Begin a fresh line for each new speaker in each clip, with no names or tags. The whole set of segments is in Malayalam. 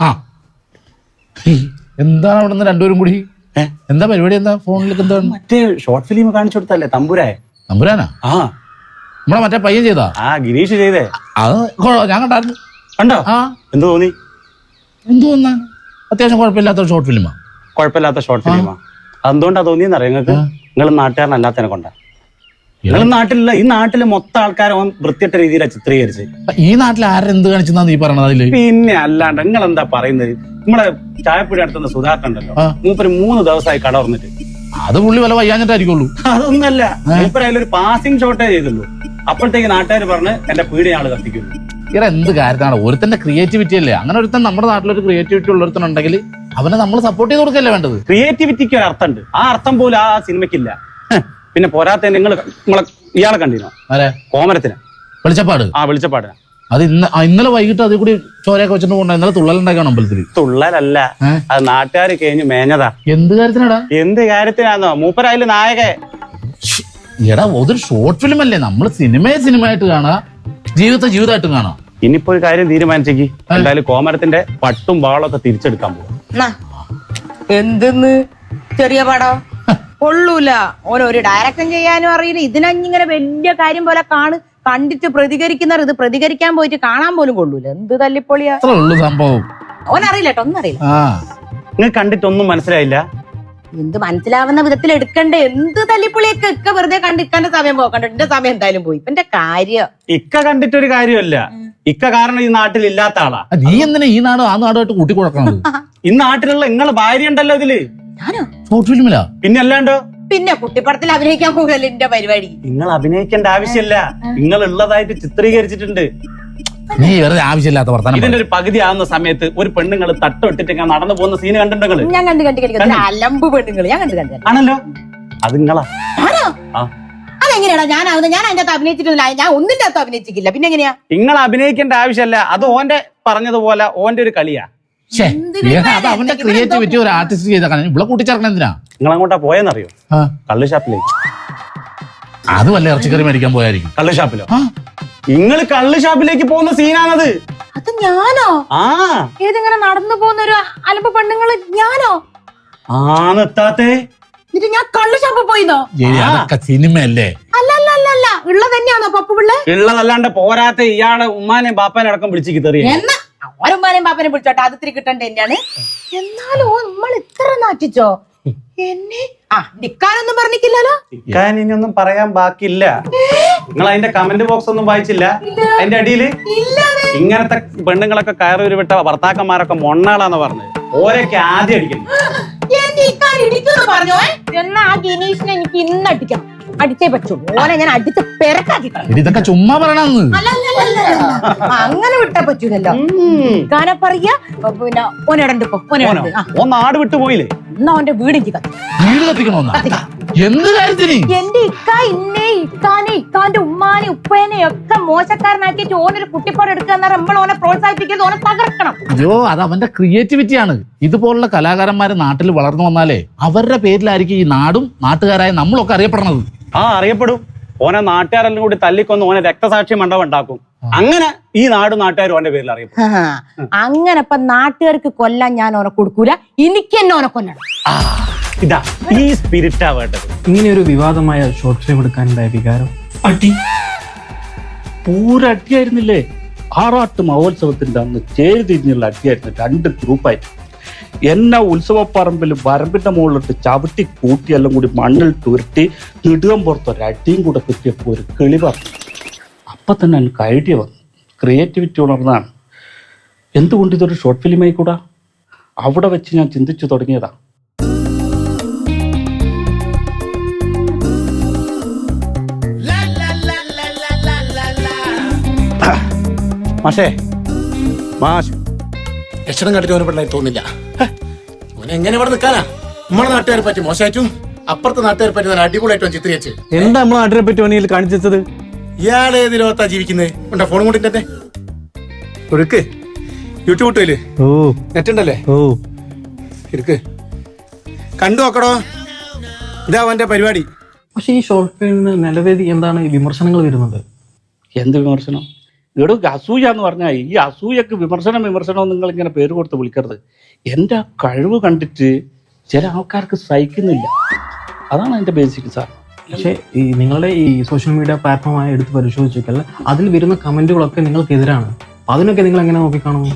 ആ. എന്താണ് അവിടെ നിന്ന് രണ്ടുപേരും കൂടി? എന്താ പരിപാടി? എന്താ ഫോണിലേക്ക് എന്താണ്?
മറ്റേ ഷോർട്ട് ഫിലിം കാണിച്ചു കൊടുത്തല്ലേ തമ്പുരായ?
തമ്പുരാനാ?
ആ.
നമ്മളെ മറ്റേ പയ്യൻ ചെയ്താ
ആ ഗിരീഷ് ചെയ്തേ.
അത് ഞാൻ കണ്ടായിരുന്നു.
കണ്ടോ?
ആ.
എന്ത് തോന്നി?
എന്ത് തോന്നാ അത്യാവശ്യം കുഴപ്പമില്ലാത്ത ഷോർട്ട് ഫിലിമാ
കുഴപ്പമില്ലാത്ത ഷോർട്ട് ഫിലിമാ അതെന്തുകൊണ്ടാ തോന്നിയെന്നറിയാം നിങ്ങൾക്ക്? നിങ്ങൾ നാട്ടുകാരനല്ലാത്തതിനെ കൊണ്ടാ. നിങ്ങൾ നാട്ടിലില്ല ഈ നാട്ടിലെ മൊത്തം ആൾക്കാരെ വൃത്തിയിട്ട രീതിയിലാണ് ചിത്രീകരിച്ച്.
ഈ നാട്ടിൽ ആരെന്ത് കാണിച്ചെന്നാ നീ പറഞ്ഞത് അതിൽ?
പിന്നെ അല്ലാണ്ട് നിങ്ങൾ എന്താ പറയുന്നത്? നമ്മളെ ചായപ്പുഴ അടുത്തുന്ന സുധാകരൻ ഉണ്ടല്ലോ. മൂപ്പര് മൂന്ന് ദിവസമായി കട തുറന്നിട്ട്.
അത് പുള്ളി വല്ല വയ്യാഞ്ഞിട്ടായിരിക്കുള്ളൂ.
അതൊന്നല്ല മൂപ്പര് അതിലൊരു പാസിംഗ് ഷോട്ടേ ചെയ്തുള്ളൂ. അപ്പോഴത്തേക്ക് നാട്ടുകാർ പറഞ്ഞ് എന്റെ പീടി ആൾ കത്തിക്കുന്നു.
ഇറ എന്ത് കാര്യത്താണ് ഒരുത്തന്റെ ക്രിയേറ്റിവിറ്റി അല്ലേ? അങ്ങനെ ഒരുത്തൻ നമ്മുടെ നാട്ടിലൊരു ക്രിയേറ്റിവിറ്റി ഉള്ളൊരുത്തനുണ്ടെങ്കിൽ അവനെ നമ്മൾ സപ്പോർട്ട് ചെയ്ത് കൊടുക്കല്ലേ വേണ്ടത്?
ക്രിയേറ്റിവിറ്റിക്ക് ഒരു അർത്ഥമുണ്ട് ആ അർത്ഥം പോലും ആ സിനിമയ്ക്കില്ല. പിന്നെ പോരാത്ത നിങ്ങൾ നമ്മളെ ഇയാളെ കണ്ടിരുന്നു?
ആരെ?
കോമരത്തിന്.
വെളിച്ചപ്പാട്?
ആ വെളിച്ചപ്പാടിന്
അത് ഇന്ന് ആ, ഇന്നലെ വൈകിട്ട് അതിൽ കൂടി ചോരയൊക്കെ വെച്ചിട്ട് പോകണ്ട ഇന്നലെ തുള്ളലുണ്ടാക്കണം അമ്പലത്തിൽ
തുള്ളലല്ല.
ഏ?
അത് നാട്ടുകാർ കഴിഞ്ഞ് മേഞ്ഞതാ.
എന്ത് കാര്യത്തിനാടാ?
എന്ത് കാര്യത്തിനാന്നോ? മൂപ്പരായാലും നായകെ
എടാ അതൊരു ഷോർട്ട് ഫിലിം അല്ലേ? നമ്മൾ സിനിമയെ സിനിമയായിട്ട് കാണാ ജീവിതത്തെ ജീവിതമായിട്ട് കാണാ.
ഇനിയിപ്പോ ഒരു കാര്യം തീരുമാനിച്ചേക്ക്. എന്തായാലും കോമരത്തിന്റെ പട്ടും വാളൊക്കെ തിരിച്ചെടുക്കാൻ പോകും
ന്നാ. എന്തെന്ന്? ചെറിയ പടം. കൊള്ളൂല. ഒരു ഡയറക്ഷൻ ചെയ്യാനും അറിയില്ല. ഇതിനങ്ങനെ വലിയ കാര്യം പോലെ കാണ് കണ്ടിട്ട് പ്രതികരിക്കുന്നവർ ഇത് പ്രതികരിക്കാൻ പോയിട്ട് കാണാൻ പോലും കൊള്ളൂല. എന്ത് തല്ലിപ്പൊളിയാ?
അത്രേ ഉള്ളു സംഭവം.
ഓനറിയില്ല കേട്ടോ ഒന്നും അറിയില്ല
ആ.
നിങ്ങൾ കണ്ടിട്ടൊന്നും മനസ്സിലായില്ല.
എന്ത് മനസ്സിലാവുന്ന വിധത്തിൽ എടുക്കണ്ടേ? എന്ത് തല്ലിപ്പൊളിയൊക്കെ ഇക്ക വെറുതെ കണ്ട് ഇക്കന്റെ സമയം പോക്കണ്ട. എന്റെ സമയം എന്തായാലും പോയി. ഇപ്പൊ എന്റെ കാര്യം.
ഇക്ക കണ്ടിട്ടൊരു കാര്യമല്ല. ഇക്ക കാരണം ഈ നാട്ടിൽ ഇല്ലാത്ത ആളാ.
നീ എന്തിനാ ഈ നാട് ആ നാടുമായിട്ട് കൂട്ടിക്കൊടുക്കണം
ഈ നാട്ടിലുള്ള നിങ്ങളെ ഭാര്യ ഉണ്ടല്ലോ ഇതിൽ.
ഞാനോ?
ഷോർട്ട് ഫിലിമിലാ
പിന്നെ അല്ലാണ്ടോ
പിന്നെ കുട്ടിപ്പടത്തിൽ അഭിനയിക്കാൻ പോകല്ലേ എന്റെ പരിപാടി?
നിങ്ങൾ അഭിനയിക്കേണ്ട ആവശ്യമില്ല. നിങ്ങൾ ഉള്ളതായിട്ട് ചിത്രീകരിച്ചിട്ടുണ്ട്.
നീ വെറുതെ ആവശ്യമില്ലാത്ത വർത്തമാനം
ഇതിന്റെ ഒരു പകുതി ആവുന്ന സമയത്ത് ഒരു പെണ്ണുങ്ങൾ തട്ടൊട്ടിട്ട് ഇങ്ങനെ നടന്നു പോകുന്ന സീന് കണ്ടിട്ടുണ്ടെങ്കിൽ
ഞാൻ കണ്ടു കണ്ട് കളിക്കുന്നത് അലമ്പ് പെണ്ണുങ്ങൾ ഞാൻ കണ്ടു കണ്ട് കണ്ട്.
ആണല്ലോ. അത് നിങ്ങളാ. ആ.
അതെങ്ങനെയാടാ? ഞാൻ ഞാൻ അതിന്റെ അകത്ത് അഭിനയിച്ചിട്ടില്ല ഞാൻ ഒന്നിന്റെ അകത്ത് അഭിനയിച്ചിട്ടില്ല. പിന്നെ എങ്ങനെയാ?
നിങ്ങൾ അഭിനയിക്കേണ്ട ആവശ്യമല്ല. അത് ഓന്റെ പറഞ്ഞതുപോലെ ഓന്റെ ഒരു കളിയാ.
അത് അവന്റെ ക്രിയേറ്റിവിറ്റി ഒരു ആർട്ടിസ്റ്റ് ചെയ്ത കാരണം ഇവിടെ കൂട്ടിച്ചേർക്കണം എന്തിനാ?
നിങ്ങൾ അങ്ങോട്ടാ പോയെന്നറിയോ?
ആ,
കള്ള് ഷാപ്പിലേക്ക്.
അത് വല്ല ഇറച്ചിക്കറി മേടിക്കാൻ പോയായിരിക്കും.
കള്ള് ഷാപ്പിലോ? നിങ്ങൾ കള്ള് ഷാപ്പിലേക്ക് പോകുന്ന സീനാണത്.
അത് ഞാനോ?
ആ.
ഏതിങ്ങനെ നടന്നു പോകുന്ന ഒരു അലമ്പ് പെണ്ണുങ്ങൾ ഞാനോ?
ആന്നെത്താത്തേ
എന്നിട്ട് ഞാൻ കള്ളു ഷാപ്പ് പോയിന്നോ?
സിനിമയല്ലേ
അല്ല അല്ല അല്ല അല്ല ഉള്ള തന്നെയാണോ പപ്പു പിള്ള
ഉള്ളതല്ലാണ്ട് പോരാത്ത ഇയാളെ ഉമ്മാനെയും ബാപ്പാനെ അടക്കം വിളിച്ചിക്ക് തെറിയ
എന്നാ? ഓരമ്മാനെയും പാപ്പനെ വിളിച്ചോട്ടെ അത് ഇത്തിരി കിട്ടണ്ട തന്നെയാണ് എന്നാലോ നമ്മൾ ഇത്ര നാറ്റിച്ചോ എന്നെ? ആ നിക്കാനൊന്നും പറഞ്ഞിട്ടില്ലല്ലോ?
ഇനിയൊന്നും പറയാൻ ബാക്കിയില്ല. നിങ്ങൾ അതിന്റെ കമന്റ് ബോക്സ് ഒന്നും വായിച്ചില്ല? അതിന്റെ
അടിയിൽ
ഇങ്ങനത്തെ പെണ്ണുങ്ങളൊക്കെ കയറി ഒരു വിട്ട ഭർത്താക്കന്മാരൊക്കെ മൊണ്ണാളാന്ന് പറഞ്ഞത്. ഓരൊക്കെ ആദ്യം അടിക്കുന്നു.
പറഞ്ഞോ? എന്നാ ആ ഗിനീഷിനെ എനിക്ക് ഇന്ന് അടിക്കണം. അടിച്ചേ പറ്റൂ. ഓനെ ഞാൻ അടിച്ച് പെരക്കാക്കി
ഇതൊക്കെ ചുമ്മാ പറയണെന്ന്.
അങ്ങനെ വിട്ടാ പറ്റൂലല്ലോ. ഗാന പറയ പിന്നെ ഓനെടണ്ട് പോ
ആട് വിട്ടു പോയില്ലേ?
എന്നാ അവന്റെ വീട് എനിക്ക്
വീട് കത്തിക്കണോന്നാ? എന്ത് കാര്യത്തിന്?
എന്റെ ഇക്ക ഇന്നെ ഇക്കാനെ ഇക്കാന്റെ ഉമ്മാനെ ഉപ്പേനെ ഒക്കെ മോശക്കാരനാക്കിയിട്ട് ഓനൊരു കുട്ടിപ്പാട് എടുക്കുക എന്നാൽ നമ്മൾ ഓനെ പ്രോത്സാഹിപ്പിക്കരുത് ഓനെ തകർക്കണം.
അയ്യോ അത് അവന്റെ ക്രിയേറ്റിവിറ്റിയാണ് ഇതുപോലുള്ള കലാകാരന്മാരെ നാട്ടിൽ വളർന്നു വന്നാലേ അവരുടെ പേരിലായിരിക്കും ഈ നാടും നാട്ടുകാരായ നമ്മളൊക്കെ അറിയപ്പെടണത്
ആ അറിയപ്പെടും. ഓനെ നാട്ടുകാരെല്ലാം കൂടി തല്ലിക്കൊന്ന് ഓനെ രക്തസാക്ഷി മണ്ഡപം ഉണ്ടാക്കും. അങ്ങനെ ഈ നാട് നാട്ടുകാരും ഓന്റെ പേരിൽ അറിയപ്പെടും.
അങ്ങനെ ഇപ്പൊ നാട്ടുകാർക്ക് കൊല്ലാൻ ഞാൻ ഓനെ കൊടുക്കൂല. എനിക്ക് തന്നെ ഓനെ കൊല്ലണം.
ഇതാ ഈ സ്പിരിറ്റാ വേണ്ടത്.
ഇങ്ങനെ ഒരു വിവാദമായ ഷോർട്ട് ഫിലിം എടുക്കാനുണ്ടായ വികാരം?
അടി.
പൂര അടിയായിരുന്നില്ലേ? ആറാട്ട് മഹോത്സവത്തിന്റെ അന്ന് ചേരി തിരിഞ്ഞുള്ള അടിയായിരുന്നു രണ്ട് ഗ്രൂപ്പായിട്ട് എന്നെ ഉത്സവപ്പറമ്പിൽ വരമ്പിന്റെ മുകളിലിട്ട് ചവിട്ടി കൂട്ടി എല്ലാം കൂടി മണ്ണിൽ തുരുട്ടി തിടുകം പുറത്ത് ഒരടിയും കൂടെ കിട്ടിയപ്പോൾ ഒരു കിളി പറഞ്ഞു അപ്പൊ തന്നെ എനിക്ക് ഐഡിയ വന്നു. ക്രിയേറ്റിവിറ്റി ഉണർന്നാണ് എന്തുകൊണ്ട് ഇതൊരു ഷോർട്ട് ഫിലിം ആയിക്കൂടാ അവിടെ വെച്ച് ഞാൻ ചിന്തിച്ചു തുടങ്ങിയതാ.
മാഷേ മാഷ്.
ലക്ഷണം കണ്ടിട്ട് തോന്നില്ല. എങ്ങനെ ഇവിടെ നിൽക്കാനാ? നമ്മളെ നാട്ടുകാരെ പറ്റി മോശമായിട്ടും അപ്പുറത്തെ നാട്ടുകാരെ പറ്റി നല്ല അടിപൊളിയായിട്ടും ചിത്രീകരിച്ച്.
എന്താ നമ്മളെ നാട്ടിനെ പറ്റി ഓനിയിൽ കാണിച്ചത്
ഇയാൾ ഏത് ലോകത്താ ജീവിക്കുന്നത് ഉണ്ടോ ഫോൺ കൊണ്ടിട്ടെ ഒഴുക്ക് യൂട്യൂബ്
ഓ.
നെറ്റ് ഉണ്ടല്ലേ?
ഓ.
ഇരുക്ക് കണ്ടു നോക്കടോ. ഇതാ അവന്റെ പരിപാടി.
പക്ഷേ ഈ ഷോർട്ട് ഫിലിമിന് നിലവേദി എന്താണ് ഈ വിമർശനങ്ങൾ വരുന്നത്?
എന്ത് വിമർശനം? എടോ അസൂയ എന്ന് പറഞ്ഞാൽ ഈ അസൂയക്ക് വിമർശനം വിമർശനം നിങ്ങൾ ഇങ്ങനെ പേര് കൊടുത്ത് വിളിക്കരുത്. എന്റെ ആ കഴിവ് കണ്ടിട്ട് ചില ആൾക്കാർക്ക് സഹിക്കുന്നില്ല. അതാണ് എന്റെ ബേസിക് സാർ.
പക്ഷേ ഈ നിങ്ങളുടെ ഈ സോഷ്യൽ മീഡിയ പ്ലാറ്റ്ഫോമായി എടുത്ത് പരിശോധിച്ചാൽ അതിൽ വരുന്ന കമന്റുകളൊക്കെ നിങ്ങൾക്കെതിരാണ്. അതിനൊക്കെ നിങ്ങൾ എങ്ങനെ നോക്കിക്കാണോ?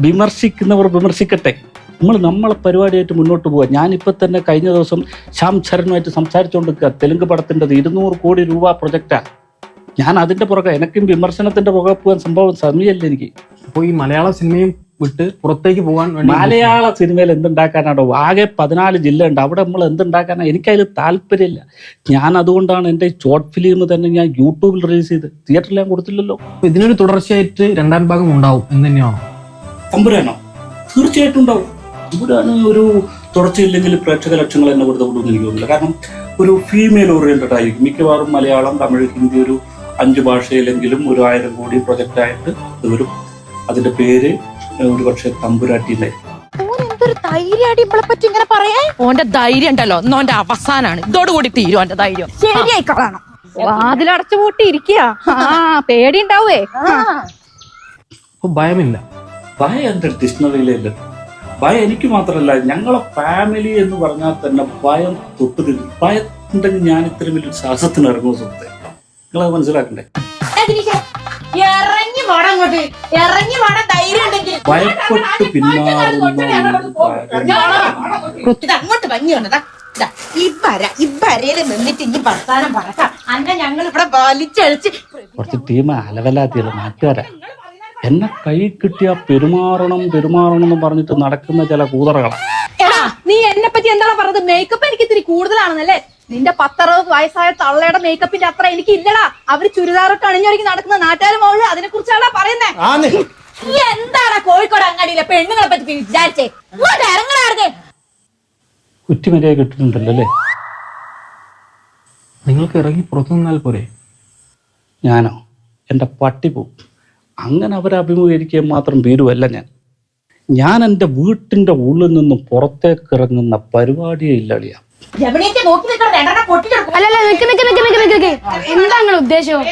വിമർശിക്കുന്നവർ വിമർശിക്കട്ടെ. നമ്മൾ നമ്മളെ പരിപാടിയായിട്ട് മുന്നോട്ട് പോവുക ഞാനിപ്പോൾ തന്നെ കഴിഞ്ഞ ദിവസം ശ്യാം ശരനുമായിട്ട് സംസാരിച്ചുകൊണ്ടിരിക്കുക തെലുങ്ക് പടത്തിന്റെത് ഇരുന്നൂറ് കോടി രൂപ പ്രൊജക്റ്റാണ് ഞാൻ അതിന്റെ പുറകെ എനിക്കും വിമർശനത്തിന്റെ പുറകെ പോകാൻ സംഭവം സമയമല്ല എനിക്ക്.
അപ്പോൾ ഈ മലയാള സിനിമയും വിട്ട് പുറത്തേക്ക് പോകാൻ വേണ്ടി
മലയാള സിനിമയിൽ എന്തുണ്ടാക്കാനാണോ? ആകെ പതിനാല് ജില്ല ഉണ്ട് അവിടെ നമ്മൾ എന്തുണ്ടാക്കാനാണ് എനിക്കതിൽ താല്പര്യമില്ല. ഞാൻ അതുകൊണ്ടാണ് എന്റെ ഷോർട്ട് ഫിലിം തന്നെ ഞാൻ യൂട്യൂബിൽ റിലീസ് ചെയ്ത്. തിയേറ്ററിൽ ഞാൻ കൊടുത്തില്ലല്ലോ.
ഇതിനൊരു തുടർച്ചയായിട്ട് രണ്ടാം ഭാഗം ഉണ്ടാവും എന്ന് തന്നെയാണോ?
തമ്പുരാനോ? തീർച്ചയായിട്ടും ഉണ്ടാവും. തമ്പുരാന് ഒരു തുടർച്ചയില്ലെങ്കിൽ പ്രേക്ഷക ലക്ഷങ്ങൾ എന്നെ വെറുതെ വിടുമെന്ന് എനിക്ക് തോന്നുന്നില്ല. കാരണം ഒരു ഫീമെയിൽ ഓറിയന്റഡ് ആയിരിക്കും. മിക്കവാറും മലയാളം തമിഴ് ഹിന്ദി ഒരു അഞ്ച് ഭാഷയിലെങ്കിലും ഒരു ആയിരം കോടി പ്രൊജക്റ്റ് ആയിട്ട് ഇത് വരും അതിന്റെ പേര് ഒരു പക്ഷേ തമ്പുരാട്ടി എന്നായിരിക്കും
എന്തൊരു ധൈര്യമായിട്ട് ഇങ്ങനെ പറയാ ഓന്റെ ധൈര്യം ഉണ്ടല്ലോ. ഇന്നോന്റെ അവസാനാണ്. ഇതോടുകൂടി തീരും ഓന്റെ ധൈര്യം. ശരിയായി കാണണം
വാതിലടച്ചു പൂട്ടി ഇരിക്കുക ആ. പേടി ഉണ്ടാവേ
ഭയമില്ല.
ഭയം എന്റെ ഡിക്ഷണറിയിലില്ല ഭയം എനിക്ക് മാത്രമല്ല ഞങ്ങളെ ഫാമിലി എന്ന് പറഞ്ഞാൽ തന്നെ ഭയം തൊട്ട് ഭയത്തിന്റെ ഞാൻ ഇത്രയും വലിയൊരു സാഹസത്തിന് ഇറങ്ങുമോ സുഹൃത്തെ. നിങ്ങളത് മനസ്സിലാക്കണ്ടേ?
ഇറങ്ങി അങ്ങോട്ട്. ഇറങ്ങി വേണം ധൈര്യം ഉണ്ടെങ്കിൽ.
ഭയപ്പെട്ട്
ഇത് അങ്ങോട്ട് ഭംഗി നിന്നിട്ട് ഇനി വർത്താനം പറക്കാം. അന്നെ ഞങ്ങൾ ഇവിടെ വലിച്ചഴിച്ച്
കുറച്ച് ടീം അലവലാത്തിയല്ല നാട്ടുകാരാ എന്നെ കൈ കിട്ടിയ പെരുമാറണം പെരുമാറണം എന്ന് പറഞ്ഞിട്ട് നടക്കുന്ന ചില
കൂതറകളാ. നീ എന്നെ പറ്റി എന്താണ് പറഞ്ഞത്? മേക്കപ്പ് എനിക്ക് ഇത്തിരി കൂടുതലാണെന്നല്ലേ? നിന്റെ പത്തറുപത് വയസ്സായ തള്ളയുടെ മേക്കപ്പിന്റെ അത്ര എനിക്ക് ഇല്ലടാ. അവർ ചുരിദാറൊക്കെ അണിഞ്ഞൊരുക്കി നടക്കുന്ന നാട്ടുകാരും മോൾ അതിനെ കുറിച്ചാണ് പറയുന്നേ.
നീ എന്താടാ കോഴിക്കോട് അങ്ങാടിയിലെ പെണ്ണുങ്ങളെ പറ്റി വിചാരിച്ചേ? ഇറങ്ങണാർക്കെ
കുറ്റിമരിയായി കിട്ടുന്നുണ്ടല്ലോ അല്ലേ?
നിങ്ങൾക്ക് ഇറങ്ങി പുറത്തു നിന്നാൽ പോരെ.
ഞാനോ? എന്റെ പട്ടി പോവും അങ്ങനെ അവരെ അഭിമുഖീകരിക്കാൻ മാത്രം ഭീരുവല്ല ഞാൻ. ഞാൻ എന്റെ വീട്ടിന്റെ ഉള്ളിൽ നിന്നും പുറത്തേക്ക് ഇറങ്ങുന്ന പരിപാടിയേ ഇല്ല
അല്ലല്ല നിക്ക് നിക്ക് നിക്ക് നിക്ക് നിക്ക് നിക്ക്. എന്താ നിങ്ങളുടെ ഉദ്ദേശം?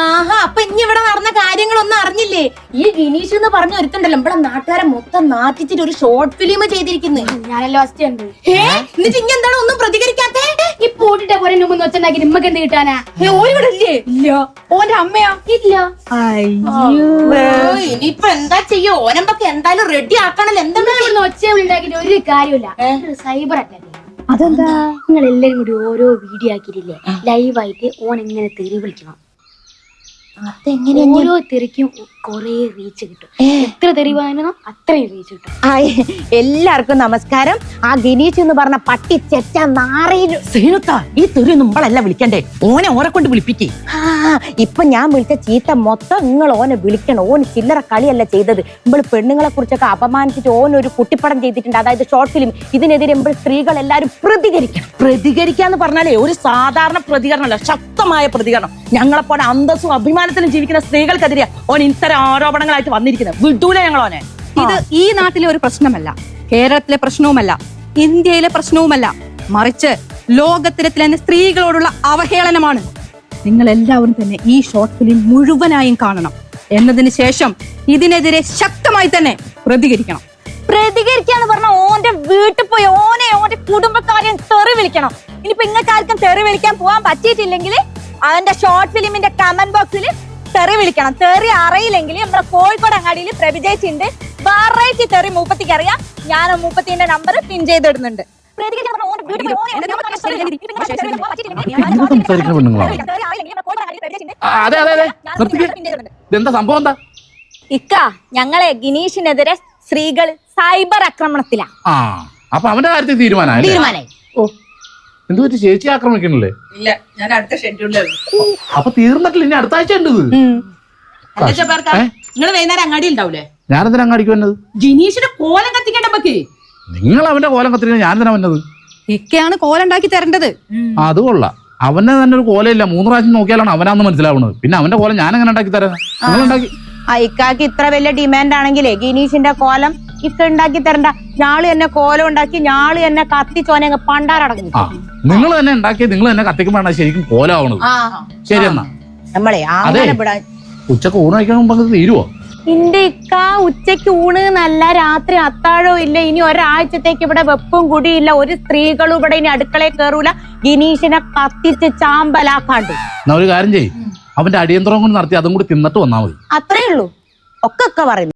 ആഹാ അപ്പൊ ഇനി ഇവിടെ നടന്ന കാര്യങ്ങളൊന്നും അറിഞ്ഞില്ലേ? ഈ ഗിനീഷ് എന്ന് പറഞ്ഞ ഒരുത്തണ്ടല്ലോ ഇവിടെ നാട്ടുകാരെ മൊത്തം നാട്ടിച്ചിട്ട് ഒരു ഷോർട്ട് ഫിലിം ചെയ്തിരിക്കുന്നു.
ഞാനല്ലോ ഫസ്റ്റ് ഉണ്ട്
ഏ എന്നിട്ട് ഇനി എന്താണ് ഒന്നും പ്രതികരിക്കാത്ത?
ഈ പൂട്ടിട്ട പോലെ മുമ്പ് ഒച്ചുണ്ടാക്കി നിമ്മക്ക് എന്ത് കിട്ടാനാ?
ഇവിടെ ഇല്ലേ?
ഇല്ല. ഓന്റെ അമ്മയാ? ഇല്ല.
ഇനിയിപ്പൊ എന്താ ചെയ്യോ? ഓനമ്പൊക്കെ എന്തായാലും റെഡി ആക്കണല്ലോ. എന്താ
ഇവിടുന്ന് ഒച്ച ഉണ്ടാക്കിട്ട് ഒരു കാര്യമില്ല സൈബർ അറ്റാക്ക് അതെന്താ? നിങ്ങൾ എല്ലാരും കൂടി ഓരോ വീഡിയോ ആക്കിയിട്ടില്ലേ? ലൈവായിട്ട് ഓൻ എങ്ങനെ തെറി വിളിക്കണം? ഓരോ തിരക്കും കൊറേ റീച്ച് കിട്ടും. എത്ര തെരുവാനോ അത്രയും റീച്ച് കിട്ടും.
ഹായ് എല്ലാവർക്കും നമസ്കാരം. ആ ഗിനീഷ് എന്ന് പറഞ്ഞ പട്ടി ചെറ്റ നാറയിൽ സീനുത്ത ഈ തെരു നമ്മളല്ല വിളിക്കണ്ടേ? ഓനെ ഓരെ കൊണ്ട് വിളിപ്പിക്കേ. ആ ഇപ്പൊ ഞാൻ വിളിച്ച ചീത്ത മൊത്തം നിങ്ങൾ ഓനെ വിളിക്കണം. ഓൻ ചില്ലറ കളിയല്ല ചെയ്തത്. നമ്മൾ പെണ്ണുങ്ങളെ കുറിച്ചൊക്കെ അപമാനിച്ചിട്ട് ഓൻ ഒരു കുട്ടിപ്പടം ചെയ്തിട്ടുണ്ട്. അതായത് ഷോർട്ട് ഫിലിം ഇതിനെതിരെ നമ്മൾ സ്ത്രീകൾ എല്ലാവരും പ്രതികരിക്കണം. പ്രതികരിക്കാന്ന് പറഞ്ഞാലേ ഒരു സാധാരണ പ്രതികരണമല്ല. ശക്തമായ പ്രതികരണം. ഞങ്ങളെപ്പോലെ അന്തസ്സും അഭിമാനത്തിലും ജീവിക്കുന്ന സ്ത്രീകൾക്കെതിരെ ഓൻ ഇത്തരം ആരോപണങ്ങളായിട്ട് വന്നിരിക്കുന്നത്. വിടൂല ഞങ്ങളോനെ.
ഇത് ഈ നാട്ടിലെ ഒരു പ്രശ്നമല്ല. കേരളത്തിലെ പ്രശ്നവുമല്ല. ഇന്ത്യയിലെ പ്രശ്നവുമല്ല. മറിച്ച് ലോകത്തിലെ തന്നെ സ്ത്രീകളോടുള്ള അവഹേളനമാണ്. നിങ്ങൾ എല്ലാവരും തന്നെ ഈ ഷോർട്ട് ഫിലിം മുഴുവനായും കാണണം. എന്നതിന് ശേഷം ഇതിനെതിരെ ശക്തമായി തന്നെ പ്രതികരിക്കണം.
പ്രതികരിക്കാന്ന് പറഞ്ഞ ഓന്റെ വീട്ടിൽ പോയി ഓനെ ഓന്റെ കുടുംബക്കാരെയും തെറി വിളിക്കണം. ഇനിയിപ്പോ ഇങ്ങക്കാർക്കും തെറി വിളിക്കാൻ പോകാൻ പറ്റിയിട്ടില്ലെങ്കിൽ അവന്റെ ഷോർട്ട് ഫിലിമിന്റെ കമന്റ് ബോക്സിൽ തെറി വിളിക്കണം. തെറി അറിയില്ലെങ്കിൽ നമ്മുടെ കോഴിക്കോട് അങ്ങാടിയിൽ പ്രഭിജയിച്ചിട്ടുണ്ട്. വെറൈറ്റി തെറി മൂപ്പത്തിക്ക് അറിയാം. ഞാൻ മൂപ്പത്തിന്റെ നമ്പർ പിൻ ചെയ്തിടുന്നുണ്ട്
അതെ അതെ സംഭവം എന്താ?
ഇക്ക ഞങ്ങളെ ഗിനീഷിനെതിരെ സ്ത്രീകൾ സൈബർ ആക്രമണത്തിലാ.
അപ്പൊ അവന്റെ കാര്യത്തിൽ തീരുമാനമായി
തീരുമാനമായി.
ഓ എന്ത് പറ്റി? ചേച്ചി ആക്രമിക്കണല്ലേ?
ഇല്ല ഞാൻ അടുത്ത ഷെഡ്യൂളിലാണ്
അപ്പൊ തീർന്നിട്ടില്ല ഇനി അടുത്ത ആഴ്ച ഉണ്ട് ഇത്.
നിങ്ങൾ വൈകുന്നേരം അങ്ങാടി ഉണ്ടാവൂലേ?
ഞാനെന്തിനാ അങ്ങാടിക്ക് വന്നത്?
ജിനീഷിന്റെ കോലം കത്തിക്കേണ്ട നമുക്ക്
നിങ്ങൾ അവന്റെ കോലം കത്തിരിക്കാൻ ഞാൻ എന്തിനാ വന്നത്?
ഇക്കയാണ് കോലുണ്ടാക്കി തരേണ്ടത്.
അത് കൊള്ളാം. അവന്റെ തന്നെ ഒരു കോലയില്ല മൂന്ന് പ്രാവശ്യം നോക്കിയാലാണ് അവനാന്ന് മനസ്സിലാവുന്നത് പിന്നെ അവന്റെ കോലം ഞാൻ എങ്ങനെ ഉണ്ടാക്കി തരാം നിങ്ങൾ ഉണ്ടാക്കി
ഇക്കാക്ക് ഇത്ര വലിയ ഡിമാൻഡ് ആണെങ്കിലേ ഗിനീഷിന്റെ കോലം ഇക്ക ഉണ്ടാക്കി തരണ്ട. ഞാൾ തന്നെ കോലം ഉണ്ടാക്കി ഞാൾ തന്നെ കത്തിച്ചോനെ പണ്ടാറടങ്ങി
ആ നിങ്ങൾ തന്നെ ഉണ്ടാക്കി നിങ്ങൾ തന്നെ കത്തിക്കുമ്പോഴാണ് ശരിക്കും കോലാവണത്. ശരി എന്നാ.
നമ്മളെ അങ്ങനെ
അതെ.
വിടാൻ
ഉച്ചയ്ക്ക് ഊണ് കഴിക്കാൻ മുമ്പ് അങ്ങ് തീരുവോ?
ഇന്റെ ഇക്ക ഉച്ചയ്ക്ക് ഊണ് നല്ല രാത്രി അത്താഴവും ഇല്ല ഇനി ഒരാഴ്ചത്തേക്ക് ഇവിടെ വെപ്പും കൂടിയില്ല ഒരു സ്ത്രീകളും ഇവിടെ ഇനി അടുക്കളയിൽ കയറൂല ഗിനീഷിനെ കത്തിച്ച് ചാമ്പലാക്കാണ്ട്.
എന്നാ ഒരു കാര്യം ചെയ്യ്. അവന്റെ അടിയന്തരം കൊണ്ട് നടത്തി അതും കൂടി തിന്നിട്ട് വന്നാൽ മതി.
അത്രേ ഉള്ളൂ. ഒക്കെ ഒക്കെ പറയുന്നു.